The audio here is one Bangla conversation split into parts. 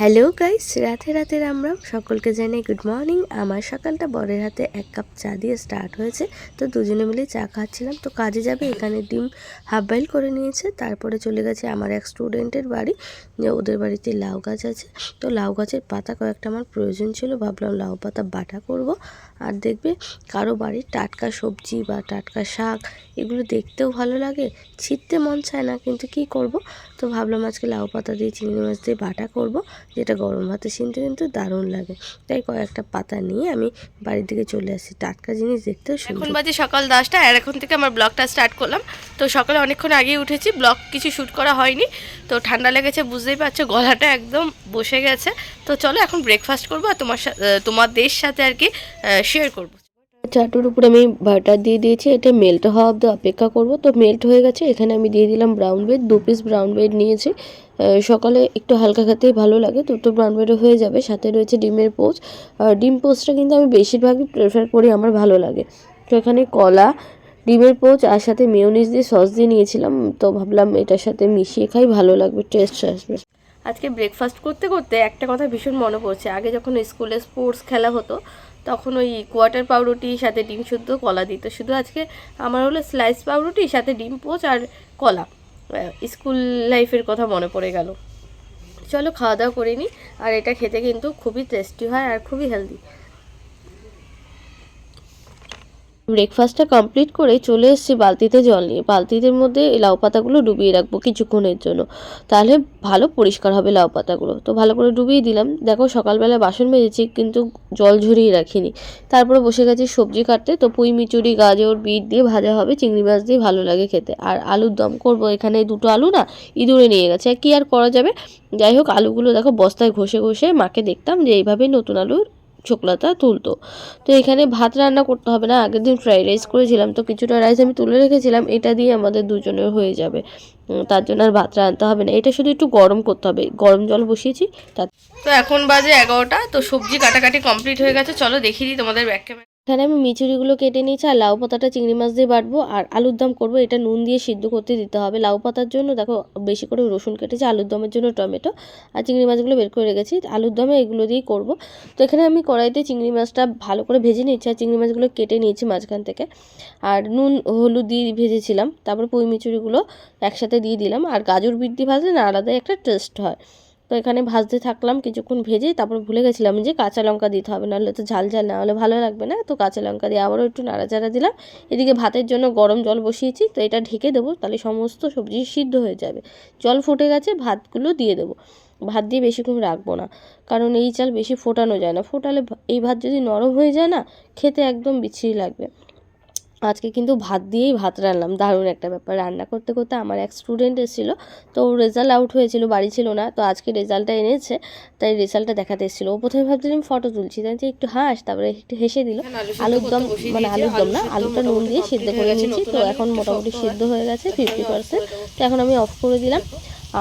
হ্যালো গাইস রাতে রাতে রাম রাম। সকলকে জানাই গুড মর্নিং আমার সকালটা বরের হাতে এক কাপ চা দিয়ে স্টার্ট হয়েছে। তো দুজনে মিলে চা খাচ্ছিলাম। তো কাজে যাবে, এখানে ডিম হাফ বাইল করে নিয়েছে। তারপরে চলে গেছে আমার এক স্টুডেন্টের বাড়ি। যে ওদের বাড়িতে লাউ গাছ আছে। তো লাউ গাছের পাতা কয়েকটা আমার প্রয়োজন ছিল। ভাবলাম লাউ পাতা বাটা করব। আর দেখবে কারও বাড়ির টাটকা সবজি বা টাটকা শাক, এগুলো দেখতেও ভালো লাগে। ছিটতে মন চায় না, কিন্তু কি করব? তো ভাবলাম আজকে লাউ পাতা দিয়ে চিংড়ি মাছ দিয়ে বাটা করব। যেটা গরম ভাতে সিনতে কিন্তু দারুণ লাগে। তাই কয়েকটা পাতা নিয়ে আমি বাড়ির দিকে চলে আসি। টাটকা জিনিস দেখতে এখন বাজে সকাল দশটা আর এখন থেকে আমার ব্লগটা স্টার্ট করলাম। তো সকালে অনেকক্ষণ আগেই উঠেছি ব্লগ কিছু শ্যুট করা হয়নি। তো ঠান্ডা লেগেছে বুঝতেই পারছ গলাটা একদম বসে গেছে। তো চলো এখন ব্রেকফাস্ট করব আর তোমার তোমাদের সাথে আর কি শেয়ার করব। চাটুর উপরে আমি বাটার দিয়ে দিয়েছি এটা মেল্ট হওয়া অব্দি অপেক্ষা করব। তো মেল্ট হয়ে গেছে এখানে আমি দিয়ে দিলাম ব্রাউন ব্রেড দু পিস ব্রাউন ব্রেড নিয়েছি। সকালে একটু হালকা খেতেই ভালো লাগে। দুটো ব্রাউন হয়ে যাবে। সাথে রয়েছে ডিমের পোচ আর ডিম পোচটা কিন্তু আমি বেশিরভাগই প্রেফার করি, আমার ভালো লাগে। তো এখানে কলা, ডিমের পোচ আর সাথে মেয়োনিজ দিয়ে সস দিয়ে নিয়েছিলাম। তো ভাবলাম এটার সাথে মিশিয়ে খাই, ভালো লাগবে টেস্ট আসবে। আজকে ব্রেকফাস্ট করতে করতে একটা কথা ভীষণ মনে পড়ছে। আগে যখন স্কুলে স্পোর্টস খেলা হতো, তখন ওই কোয়ার্টার পাউরুটি, সাথে ডিম শুদ্ধ কলা দিত। শুধু আজকে আমার হলো স্লাইস পাউরুটি, সাথে ডিম পোচ আর কলা। স্কুল লাইফের কথা মনে পড়ে গেল। চলো খাওয়া দাওয়া করে নিই আর এটা খেতে কিন্তু খুবই টেস্টি হয় আর খুবই হেলদি ব্রেকফাস্টটা কমপ্লিট করে চলে এসেছি বালতিতে জল নিয়ে। বালতিদের মধ্যে লাউ পাতাগুলো ডুবিয়ে রাখব কিছুক্ষণের জন্য। তাহলে ভালো পরিষ্কার হবে লাউ পাতাগুলো। তো ভালো করে ডুবিয়ে দিলাম। দেখো সকালবেলা বাসন মেজেছি, কিন্তু জল ঝরিয়ে রাখিনি। তারপরে বসে গেছি সবজি কাটতে। তো পুঁই মিচুরি গাজর, বিট দিয়ে ভাজা হবে, চিংড়ি মাছ দিয়ে ভালো লাগে খেতে। আর আলুর দম করব এখানে দুটো আলু না, ইঁদুরে নিয়ে গেছে। কি আর করা যাবে? যাই হোক, আলুগুলো দেখো বস্তায় ঘষে ঘষে মাকে দেখতাম যে এইভাবেই নতুন আলুর ছোকলাটা তুলতো। তো এখানে ভাত রান্না করতে হবে না, আগের দিন ফ্রাইড রাইস করেছিলাম। তো কিছুটা রাইস আমি তুলে রেখেছিলাম, এটা দিয়ে আমাদের দুজনের হয়ে যাবে। তার জন্য আর ভাত রান্নতে হবে না। এটা শুধু একটু গরম করতে হবে। গরম জল বসিয়েছি, তার তো এখন বাজে এগারোটা, তো সবজি কাটাকাটি কমপ্লিট হয়ে গেছে। চলো দেখিয়ে দিই তোমাদের ব্যাগ এখানে আমি মিচুরিগুলো কেটে নিয়েছি, আর লাউ পাতাটা চিংড়ি মাছ দিয়ে বাটবো, আর আলুর দম করব। এটা নুন দিয়ে সিদ্ধ করতে দিতে হবে। লাউ পাতার জন্য দেখো, বেশি করে রসুন কেটেছি, আলুর দমের জন্য টমেটো, আর চিংড়ি মাছগুলো বের করে রেখেছি। আলুর দমে এগুলো দিয়েই করব। তো এখানে আমি কড়াইতে চিংড়ি মাছটা ভালো করে ভেজে নিয়েছি, আর চিংড়ি মাছগুলো কেটে নিয়েছি মাঝখান থেকে। আর নুন, হলুদ দিয়ে ভেজেছিলাম। তারপর পুঁই মিচুরিগুলো একসাথে দিয়ে দিলাম। আর গাজর বিট দিয়ে ভাজলে না, আলাদাই একটা টেস্ট হয়। তো এখানে ভাজতে থাকলাম, কিছুক্ষণ ভেজে তারপর ভুলে গেছিলাম যে কাঁচা লঙ্কা দিতে হবে, নাহলে তো ঝাল ঝাল না হলে ভালো লাগবে না। তো কাঁচা লঙ্কা দিয়ে আবারও একটু নাড়াচাড়া দিলাম। এদিকে ভাতের জন্য গরম জল বসিয়েছি, তো এটা ঢেকে দেবো, তাহলে সমস্ত সবজি সিদ্ধ হয়ে যাবে। জল ফুটে গেছে, ভাতগুলো দিয়ে দেবো। ভাত দিয়ে বেশিক্ষণ রাখব না, কারণ এই চাল বেশি ফোটানো যায় না। ফোটালে এই ভাত যদি নরম হয়ে যায় না, খেতে একদম বিচ্ছিরি লাগবে। আজকে কিন্তু ভাত দিয়েই ভাত রান্নাম দারুণ একটা ব্যাপার। রান্না করতে করতে আমার এক স্টুডেন্ট এসেছিল তো রেজাল্ট আউট হয়েছিল বাড়ি ছিল না তো আজকে রেজাল্টটা এনেছে তাই রেজাল্টটা দেখাতে এসেছিল। ও প্রথমে ভাবছিলাম ফটো তুলছি তাই একটু হাস তারপরে একটু হেসে দিল। আলুর দম মানে আলুর দম না আলুটা নুন দিয়ে সিদ্ধ করে নিয়েছি তো এখন মোটামুটি সিদ্ধ হয়ে গেছে। ফিফটি পার্সেন্ট তো এখন আমি অফ করে দিলাম।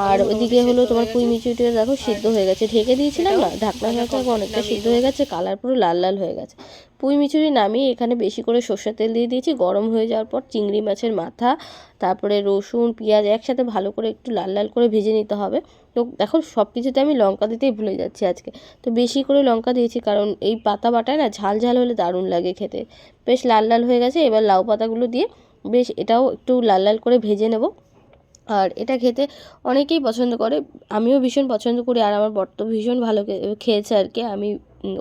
আর ওইদিকে হলো তোমার পুঁই মিচুরিটা দেখো সিদ্ধ হয়ে গেছে। ঢেকে দিয়েছিলাম না ঢাকনা ঢাকা অনেকটা সিদ্ধ হয়ে গেছে কালার পুরো লাল লাল হয়ে গেছে। পুঁই মিচুরি নামিয়ে এখানে বেশি করে সর্ষের তেল দিয়ে দিয়েছি গরম হয়ে যাওয়ার পর চিংড়ি মাছের মাথা তারপরে রসুন পেঁয়াজ একসাথে ভালো করে একটু লাল লাল করে ভেজে নিতে হবে। তো দেখো সব কিছুতে আমি লঙ্কা দিতেই ভুলে যাচ্ছি আজকে। তো বেশি করে লঙ্কা দিয়েছি কারণ এই পাতা বাটায় না ঝাল ঝাল হলে দারুণ লাগে খেতে। বেশ লাল লাল হয়ে গেছে এবার লাউ পাতাগুলো দিয়ে বেশ এটাও একটু লাল লাল করে ভেজে নেব। আর এটা খেতে অনেকেই পছন্দ করে। আমিও ভীষণ পছন্দ করি আর আমার বর তো ভীষণ ভালো খেয়েছে আর কি। আমি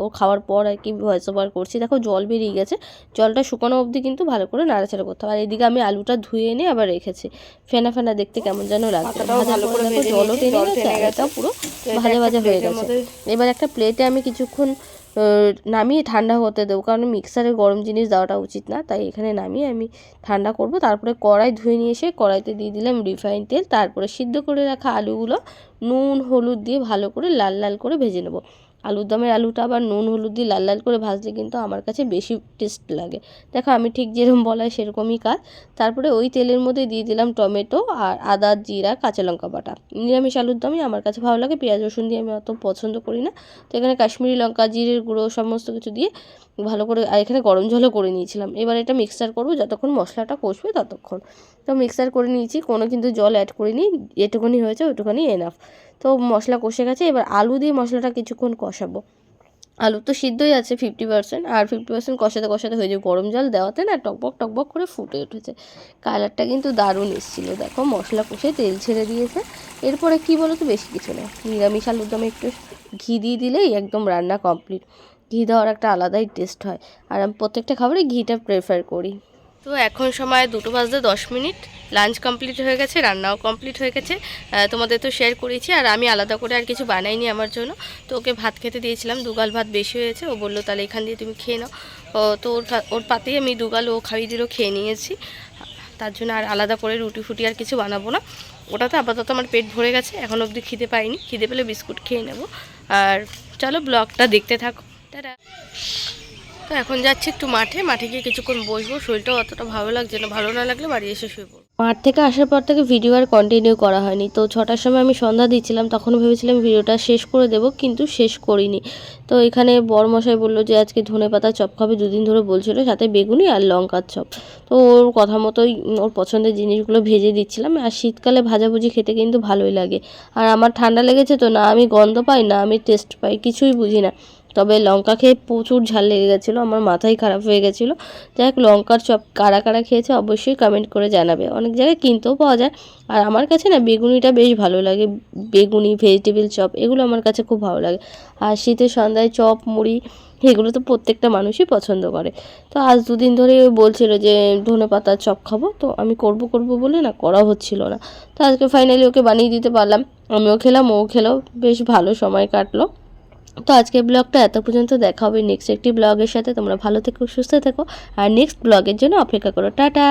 ও খাওয়ার পর আর কি ভয়েস ওভার করছি। দেখো জল বেরিয়ে গেছে। জলটা শুকানো অবধি কিন্তু ভালো করে নাড়াচাড়া করতে হবে। আর এদিকে আমি আলুটা ধুয়ে এনে আবার রেখেছি। ফেনা ফেনা দেখতে কেমন যেন লাগছে। ভালো করে দেখো জলও টেনে গেছে পুরো ভাজা ভাজা হয়ে গেছে। এবার একটা প্লেটে আমি কিছুক্ষণ নামিয়ে ঠান্ডা হতে দেবো। কারণ মিক্সারে গরম জিনিস দেওয়াটা উচিত না। তাই এখানে নামিয়ে আমি ঠান্ডা করব। তারপরে কড়াই ধুয়ে নিয়ে এসে কড়াইতে দিয়ে দিলাম রিফাইন তেল। তারপরে সিদ্ধ করে রাখা আলুগুলো নুন, হলুদ দিয়ে ভালো করে লাল লাল করে ভেজে নেব। আলুর দমের আলুটা আবার নুন, হলুদ দিয়ে লাল লাল করে ভাজলে কিন্তু আমার কাছে বেশি টেস্ট লাগে। দেখো, আমি ঠিক যেরকম বলাই সেরকমই কাজ। তারপরে ওই তেলের মধ্যে দিয়ে দিলাম টমেটো আর আদা, জিরা, কাঁচা লঙ্কা বাটা। নিরামিষ আলুর দমই আমার কাছে ভালো লাগে। পেঁয়াজ, রসুন দিয়ে আমি অত পছন্দ করি না। তো এখানে কাশ্মীরি লঙ্কা, জিরের গুঁড়ো সমস্ত কিছু দিয়ে ভালো করে, আর এখানে গরম জলও করে নিয়েছিলাম। এবার এটা মিক্সার করব, যতক্ষণ মশলাটা কষবে ততক্ষণ। তো মিক্সার করে নিয়েছি, কোনো কিন্তু জল অ্যাড করিনি। যেটুকুনি হয়েছে ওইটুকুনি এনাফ তো মশলা কষে গেছে, এবার আলু দিয়ে মশলাটা কিছুক্ষণ কষাবো। আলু তো সিদ্ধই আছে ফিফটি পার্সেন্ট আর ফিফটি পার্সেন্ট কষাতে কষাতে হয়ে যাবে গরম জল দেওয়াতে না টকবক টকবক করে ফুটে উঠেছে। কালারটা কিন্তু দারুণ এসেছিল, দেখো মশলা কষে তেল ছেড়ে দিয়েছে। এরপরে কী বলো তো, বেশি কিছু না, নিরামিষ আলুর দমে একটু ঘি দিয়ে দিলেই একদম রান্না কমপ্লিট ঘি দেওয়ার একটা আলাদাই টেস্ট হয়, আর আমি প্রত্যেকটা খাবারে ঘিটা প্রেফার করি। তো এখন সময় দুটো বাজতে দশ মিনিট। লাঞ্চ কমপ্লিট হয়ে গেছে, রান্নাও কমপ্লিট হয়ে গেছে। তোমাদের তো শেয়ার করেছি, আর আমি আলাদা করে আর কিছু বানাইনি আমার জন্য। তো ওকে ভাত খেতে দিয়েছিলাম, দুগাল ভাত বেশি হয়েছে। ও বলল, তাহলে এখান দিয়ে তুমি খেয়ে নাও। তো ওর ওর পাতেই আমি দুগাল, ও খাইয়ে দিল, খেয়ে নিয়েছি। তার জন্য আর আলাদা করে রুটি ফুটি আর কিছু বানাবো না। ওটাতে আপাতত আমার পেট ভরে গেছে, এখন অবধি খিদে পাইনি। খিদে পেলে বিস্কুট খেয়ে নেব। আর চলো ব্লগটা দেখতে থাকো। টাটা। তো এখন যাচ্ছি একটু মাঠে। মাঠে গিয়ে কিছুক্ষণ বসবো। শরীরটাও অতটা ভালো লাগছে না। ভালো না লাগলে বাড়ি এসে শুয়ে পড়ব মাঠ থেকে আসার পর থেকে ভিডিও আর কন্টিনিউ করা হয়নি। তো ছটার সময় আমি সন্ধ্যা দিচ্ছিলাম। তখন ভেবেছিলাম ভিডিওটা শেষ করে দেব, কিন্তু শেষ করিনি। তো এখানে বরমশাই বলল যে, আজকে ধনে পাতা চপ খাবে। দুদিন ধরে বলছিল, সাথে বেগুনি আর লঙ্কার চপ। তো ওর কথা মতোই ওর পছন্দের জিনিসগুলো ভেজে দিচ্ছিলাম। আর শীতকালে ভাজাভুজি খেতে কিন্তু ভালোই লাগে। আর আমার ঠান্ডা লেগেছে তো না, আমি গন্ধ পাই না, আমি টেস্ট পাই, কিছুই বুঝি না। তবে লঙ্কা খেয়ে প্রচুর ঝাল লেগে গেছিল, আমার মাথাই খারাপ হয়ে গেছিল। যাই হোক, লঙ্কার চপ কারা কারা খেয়েছে অবশ্যই কমেন্ট করে জানাবে। অনেক জায়গায় কিনতেও পাওয়া যায়। আর আমার কাছে না বেগুনিটা বেশ ভালো লাগে। বেগুনি ভেজিটেবিল চপ এগুলো আমার কাছে খুব ভালো লাগে। আর শীতের সন্ধ্যায় চপ, মুড়ি এগুলো তো প্রত্যেকটা মানুষই পছন্দ করে। তো আজ দুদিন ধরে বলছিল যে ধনে পাতার চপ খাব। তো আমি করব করব বলে না করা হচ্ছিল না। তো আজকে ফাইনালি ওকে বানিয়ে দিতে পারলাম। আমিও খেলাম, ও খেলাও বেশ ভালো সময় কাটলো। তো আজকে ব্লগটা এত পর্যন্ত দেখা হবে নেক্সট একটি ব্লগের সাথে। তোমরা ভালো থেকো, সুস্থ থেকো। আর নেক্সট ব্লগের জন্য অপেক্ষা করো। টাটা!